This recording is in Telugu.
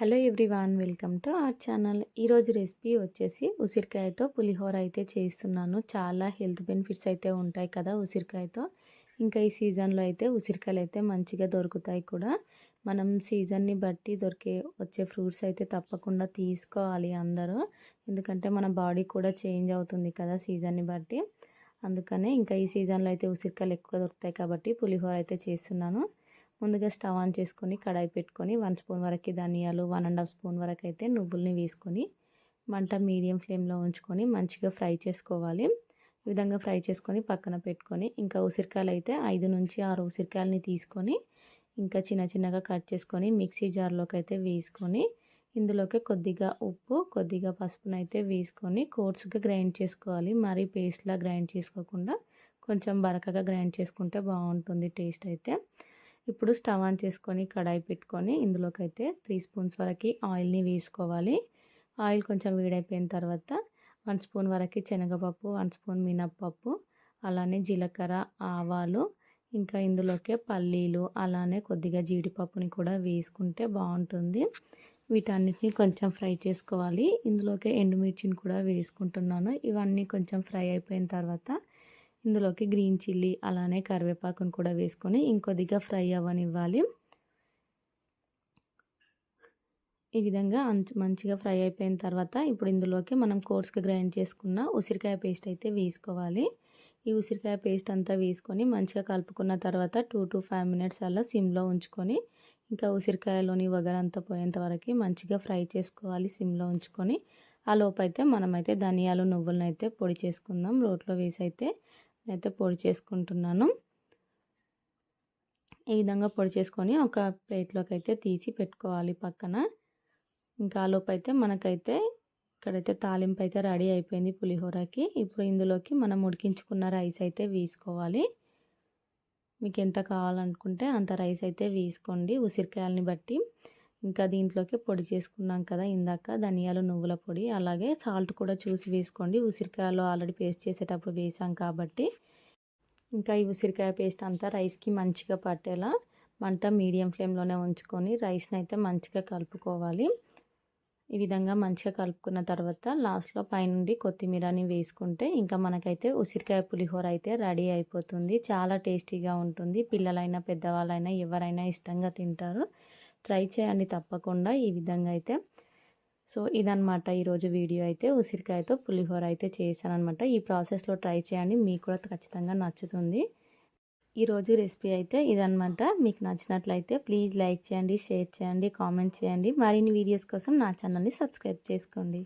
Hello everyone welcome to our channel. ఈరోజు రెసిపీ వచ్చేసి ఉసిరికాయతో పులిహోర అయితే చేస్తున్నాను. చాలా హెల్త్ బెనిఫిట్స్ అయితే ఉంటాయి కదా ఉసిరికాయతో. ఇంకా ఈ సీజన్లో అయితే ఉసిరికాయలు అయితే మంచిగా దొరుకుతాయి కూడా. మనం సీజన్ని బట్టి దొరికే వచ్చే ఫ్రూట్స్ అయితే తప్పకుండా తీసుకోవాలి అందరూ. ఎందుకంటే మన బాడీ కూడా చేంజ్ అవుతుంది కదా సీజన్ని బట్టి. అందుకనే ఇంకా ఈ సీజన్లో అయితే ఉసిరికాయలు ఎక్కువ దొరుకుతాయి కాబట్టి పులిహోర అయితే చేస్తున్నాను. ముందుగా స్టవ్ ఆన్ చేసుకొని కడాయి పెట్టుకొని వన్ స్పూన్ వరకు ధనియాలు వన్ అండ్ హాఫ్ స్పూన్ వరకు అయితే నువ్వుల్ని వేసుకొని మంట మీడియం ఫ్లేమ్లో ఉంచుకొని మంచిగా ఫ్రై చేసుకోవాలి. ఈ విధంగా ఫ్రై చేసుకొని పక్కన పెట్టుకొని ఇంకా ఉసిరికాయలు అయితే ఐదు నుంచి ఆరు ఉసిరికాయలని తీసుకొని ఇంకా చిన్న చిన్నగా కట్ చేసుకొని మిక్సీ జార్లోకి అయితే వేసుకొని ఇందులోకి కొద్దిగా ఉప్పు కొద్దిగా పసుపునైతే వేసుకొని కోర్స్గా గ్రైండ్ చేసుకోవాలి. మరీ పేస్ట్లా గ్రైండ్ చేసుకోకుండా కొంచెం బరకగా గ్రైండ్ చేసుకుంటే బాగుంటుంది టేస్ట్ అయితే. ఇప్పుడు స్టవ్ ఆన్ చేసుకొని కడాయి పెట్టుకొని ఇందులోకి అయితే త్రీ స్పూన్స్ వరకు ఆయిల్ని వేసుకోవాలి. ఆయిల్ కొంచెం వేడైపోయిన తర్వాత వన్ స్పూన్ వరకు శనగపప్పు వన్ స్పూన్ మినప్పప్పు అలానే జీలకర్ర ఆవాలు ఇంకా ఇందులోకే పల్లీలు అలానే కొద్దిగా జీడిపప్పుని కూడా వేసుకుంటే బాగుంటుంది. వీటన్నిటిని కొంచెం ఫ్రై చేసుకోవాలి. ఇందులోకి ఎండుమిర్చిని కూడా వేసుకుంటున్నాను. ఇవన్నీ కొంచెం ఫ్రై అయిపోయిన తర్వాత ఇందులోకి గ్రీన్ చిల్లీ అలానే కరివేపాకును కూడా వేసుకొని ఇంకొద్దిగా ఫ్రై అవ్వనివ్వాలి. ఈ విధంగా మంచిగా ఫ్రై అయిపోయిన తర్వాత ఇప్పుడు ఇందులోకి మనం కోర్స్కి గ్రైండ్ చేసుకున్న ఉసిరికాయ పేస్ట్ అయితే వేసుకోవాలి. ఈ ఉసిరికాయ పేస్ట్ అంతా వేసుకొని మంచిగా కలుపుకున్న తర్వాత టూ టు ఫైవ్ మినిట్స్ అలా సిమ్లో ఉంచుకొని ఇంకా ఉసిరికాయలోని వగరంతా పోయేంత వరకు మంచిగా ఫ్రై చేసుకోవాలి సిమ్లో ఉంచుకొని. ఆ లోపైతే మనమైతే ధనియాలు నువ్వులను అయితే పొడి చేసుకుందాం. రోట్లో వేసి అయితే అయితే పొడి చేసుకుంటున్నాను. ఈ విధంగా పొడి చేసుకొని ఒక ప్లేట్లోకి అయితే తీసి పెట్టుకోవాలి పక్కన. ఇంకా లోపు అయితే మనకైతే ఇక్కడైతే తాలింపు అయితే రెడీ అయిపోయింది పులిహోరకి. ఇప్పుడు ఇందులోకి మనం ఉడికించుకున్న రైస్ అయితే వేసుకోవాలి. మీకు ఎంత కావాలనుకుంటే అంత రైస్ అయితే వేసుకోండి ఉసిరికాయలని బట్టి. ఇంకా దీంట్లోకి పొడి చేసుకున్నాం కదా ఇందాక. ధనియాలు నువ్వుల పొడి అలాగే సాల్ట్ కూడా చూసి వేసుకోండి. ఉసిరికాయలో ఆల్రెడీ పేస్ట్ చేసేటప్పుడు వేసాం కాబట్టి. ఇంకా ఈ ఉసిరికాయ పేస్ట్ అంతా రైస్కి మంచిగా పట్టేలా మంట మీడియం ఫ్లేమ్లోనే ఉంచుకొని రైస్ని అయితే మంచిగా కలుపుకోవాలి. ఈ విధంగా మంచిగా కలుపుకున్న తర్వాత లాస్ట్లో పైనుండి కొత్తిమీరని వేసుకుంటే ఇంకా మనకైతే ఉసిరికాయ పులిహోర అయితే రెడీ అయిపోతుంది. చాలా టేస్టీగా ఉంటుంది. పిల్లలైనా పెద్దవాళ్ళైనా ఎవరైనా ఇష్టంగా తింటారు. ట్రై చేయండి తప్పకుండా ఈ విధంగా అయితే. సో ఇదనమాట ఈరోజు వీడియో అయితే. ఉసిరికాయతో పులిహోర అయితే చేశాను అనమాట ఈ ప్రాసెస్లో ట్రై చేయండి. మీకు కూడా ఖచ్చితంగా నచ్చుతుంది. ఈరోజు రెసిపీ అయితే ఇదనమాట మీకు నచ్చినట్లయితే ప్లీజ్ లైక్ చేయండి షేర్ చేయండి కామెంట్ చేయండి. మరిన్ని వీడియోస్ కోసం నా ఛానల్ని సబ్స్క్రైబ్ చేసుకోండి.